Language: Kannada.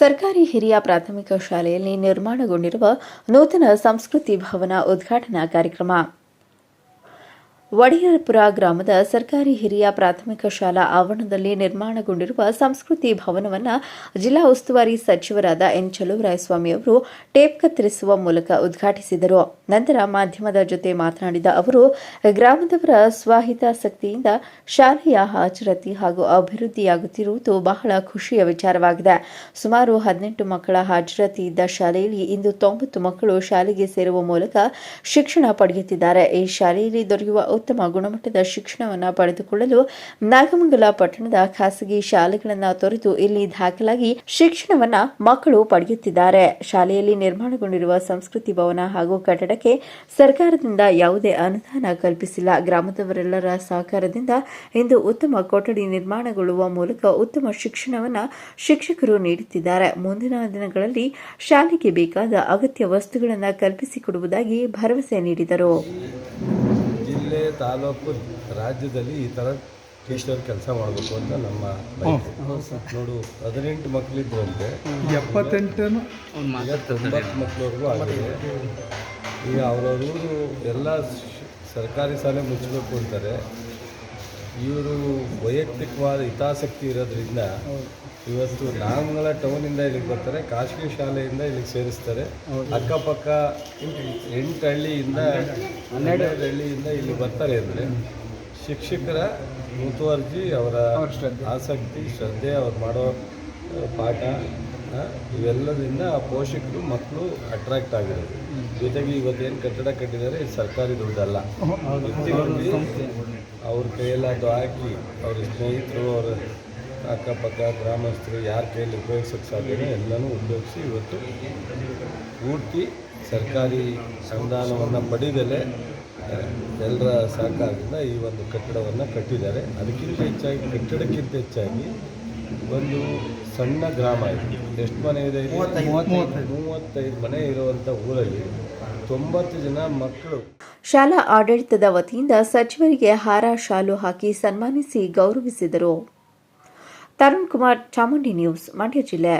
ಸರ್ಕಾರಿ ಹಿರಿಯ ಪ್ರಾಥಮಿಕ ಶಾಲೆಯಲ್ಲಿ ನಿರ್ಮಾಣಗೊಂಡಿರುವ ನೂತನ ಸಂಸ್ಕೃತಿ ಭವನ ಉದ್ಘಾಟನಾ ಕಾರ್ಯಕ್ರಮ. ಒಡೆಯರಪುರ ಗ್ರಾಮದ ಸರ್ಕಾರಿ ಹಿರಿಯ ಪ್ರಾಥಮಿಕ ಶಾಲಾ ಆವರಣದಲ್ಲಿ ನಿರ್ಮಾಣಗೊಂಡಿರುವ ಸಂಸ್ಕೃತಿ ಭವನವನ್ನು ಜಿಲ್ಲಾ ಉಸ್ತುವಾರಿ ಸಚಿವರಾದ ಎನ್ ಚಲುವರಾಯಸ್ವಾಮಿ ಅವರು ಟೇಪ್ ಕತ್ತರಿಸುವ ಮೂಲಕ ಉದ್ಘಾಟಿಸಿದರು. ನಂತರ ಮಾಧ್ಯಮದ ಜೊತೆ ಮಾತನಾಡಿದ ಅವರು, ಗ್ರಾಮದವರ ಸ್ವಹಿತಾಸಕ್ತಿಯಿಂದ ಶಾಲೆಯ ಹಾಜರಾತಿ ಹಾಗೂ ಅಭಿವೃದ್ಧಿಯಾಗುತ್ತಿರುವುದು ಬಹಳ ಖುಷಿಯ ವಿಚಾರವಾಗಿದೆ. ಸುಮಾರು ಹದಿನೆಂಟು ಮಕ್ಕಳ ಹಾಜರಾತಿ ಇದ್ದ ಶಾಲೆಯಲ್ಲಿ ಇಂದು ತೊಂಬತ್ತು ಮಕ್ಕಳು ಶಾಲೆಗೆ ಸೇರುವ ಮೂಲಕ ಶಿಕ್ಷಣ ಪಡೆಯುತ್ತಿದ್ದಾರೆ. ಈ ಶಾಲೆಯಲ್ಲಿ ದೊರೆಯುವ ಉತ್ತಮ ಗುಣಮಟ್ಟದ ಶಿಕ್ಷಣವನ್ನು ಪಡೆದುಕೊಳ್ಳಲು ನಾಗಮಂಗಲ ಪಟ್ಟಣದ ಖಾಸಗಿ ಶಾಲೆಗಳನ್ನು ತೊರೆದು ಇಲ್ಲಿ ದಾಖಲಾಗಿ ಶಿಕ್ಷಣವನ್ನ ಮಕ್ಕಳು ಪಡೆಯುತ್ತಿದ್ದಾರೆ. ಶಾಲೆಯಲ್ಲಿ ನಿರ್ಮಾಣಗೊಂಡಿರುವ ಸಂಸ್ಕೃತಿ ಭವನ ಹಾಗೂ ಕಟ್ಟಡಕ್ಕೆ ಸರ್ಕಾರದಿಂದ ಯಾವುದೇ ಅನುದಾನ ಕಲ್ಪಿಸಿಲ್ಲ. ಗ್ರಾಮದವರೆಲ್ಲರ ಸಹಕಾರದಿಂದ ಇಂದು ಉತ್ತಮ ಕೊಠಡಿ ನಿರ್ಮಾಣಗೊಳ್ಳುವ ಮೂಲಕ ಉತ್ತಮ ಶಿಕ್ಷಣವನ್ನ ಶಿಕ್ಷಕರು ನೀಡುತ್ತಿದ್ದಾರೆ. ಮುಂದಿನ ದಿನಗಳಲ್ಲಿ ಶಾಲೆಗೆ ಬೇಕಾದ ಅಗತ್ಯ ವಸ್ತುಗಳನ್ನು ಕಲ್ಪಿಸಿಕೊಡುವುದಾಗಿ ಭರವಸೆ ನೀಡಿದರು. ಜಿಲ್ಲೆ ತಾಲೂಕು ರಾಜ್ಯದಲ್ಲಿ ಈ ಥರ ಟೀಚರ್ ಕೆಲಸ ಮಾಡಬೇಕು ಅಂತ ನಮ್ಮ ಬಯಕೆ. ನೋಡು ಹದಿನೆಂಟು ಮಕ್ಕಳಿದ್ರಂತೆ ಅಂದರೆ ಈಗ ತೊಂಬತ್ತು ಮಕ್ಕಳವರೆಗೂ ಆಗಿದೆ. ಈಗ ಅವರವರು ಎಲ್ಲ ಶ- ಸರ್ಕಾರಿ ಶಾಲೆ ಮುಚ್ಚಬೇಕು ಅಂತಾರೆ. ಇವರು ವೈಯಕ್ತಿಕವಾದ ಹಿತಾಸಕ್ತಿ ಇರೋದ್ರಿಂದ ಇವತ್ತು ನಾಮಂಗಲ ಟೌನಿಂದ ಇಲ್ಲಿಗೆ ಬರ್ತಾರೆ ಖಾಸಗಿ ಶಾಲೆಯಿಂದ ಇಲ್ಲಿಗೆ ಸೇರಿಸ್ತಾರೆ. ಅಕ್ಕಪಕ್ಕ ಎಂಟು ಹಳ್ಳಿಯಿಂದ ಹನ್ನೆರಡು. ಹಳ್ಳಿಯಿಂದ ಇಲ್ಲಿ ಬರ್ತಾರೆ ಅಂದರೆ ಶಿಕ್ಷಕರ ಮುತುವರ್ಜಿ ಅವರ ಆಸಕ್ತಿ ಶ್ರದ್ಧೆ ಅವ್ರು ಮಾಡೋ ಪಾಠ ಆ, ಇವೆಲ್ಲದಿಂದ ಪೋಷಕರು ಮಕ್ಕಳು ಅಟ್ರಾಕ್ಟ್ ಆಗಿರೋದು. ಜೊತೆಗೆ ಇವತ್ತೇನು ಕಟ್ಟಡ ಕಟ್ಟಿದ್ದಾರೆ ಇದು ಸರ್ಕಾರಿ ದುಡ್ಡಲ್ಲ. ಅವ್ರ ಕೈಯಲ್ಲಿ ಅದು ಹಾಕಿ ಅವ್ರ ಸ್ನೇಹಿತರು ಅವರ ಅಕ್ಕಪಕ್ಕ ಗ್ರಾಮಸ್ಥರು ಯಾರ ಕೈಯಲ್ಲಿ ಉಪಯೋಗಿಸೋಕ್ಕೆ ಸಾಧ್ಯ ಎಲ್ಲನೂ ಉಪಯೋಗಿಸಿ ಇವತ್ತು ಪೂರ್ತಿ ಸರ್ಕಾರಿ ಅನುದಾನವನ್ನು ಪಡೆದಲೇ ಎಲ್ಲರ ಸಹಕಾರದಿಂದ ಈ ಒಂದು ಕಟ್ಟಡವನ್ನು ಕಟ್ಟಿದ್ದಾರೆ. ಅದಕ್ಕಿಂತ ಹೆಚ್ಚಾಗಿ ಕಟ್ಟಡಕ್ಕಿಂತ ಹೆಚ್ಚಾಗಿ ಒಂದು ಸಣ್ಣ ಗ್ರಾಮ ಇದೆ. ಎಷ್ಟು ಮನೆ ಇದೆ? ಮೂವತ್ತೈದು. ಮನೆ ಇರುವಂಥ ಊರಲ್ಲಿ ತೊಂಬತ್ತು ಜನ ಮಕ್ಕಳು. ಶಾಲಾ ಆಡಳಿತದ ವತಿಯಿಂದ ಸಚಿವರಿಗೆ ಹಾರ ಶಾಲು ಹಾಕಿ ಸನ್ಮಾನಿಸಿ ಗೌರವಿಸಿದರು. ತರುಣ್ ಕುಮಾರ್ ಚಾಮುಂಡಿ ನ್ಯೂಸ್ ಮಂಡ್ಯ ಜಿಲ್ಲೆ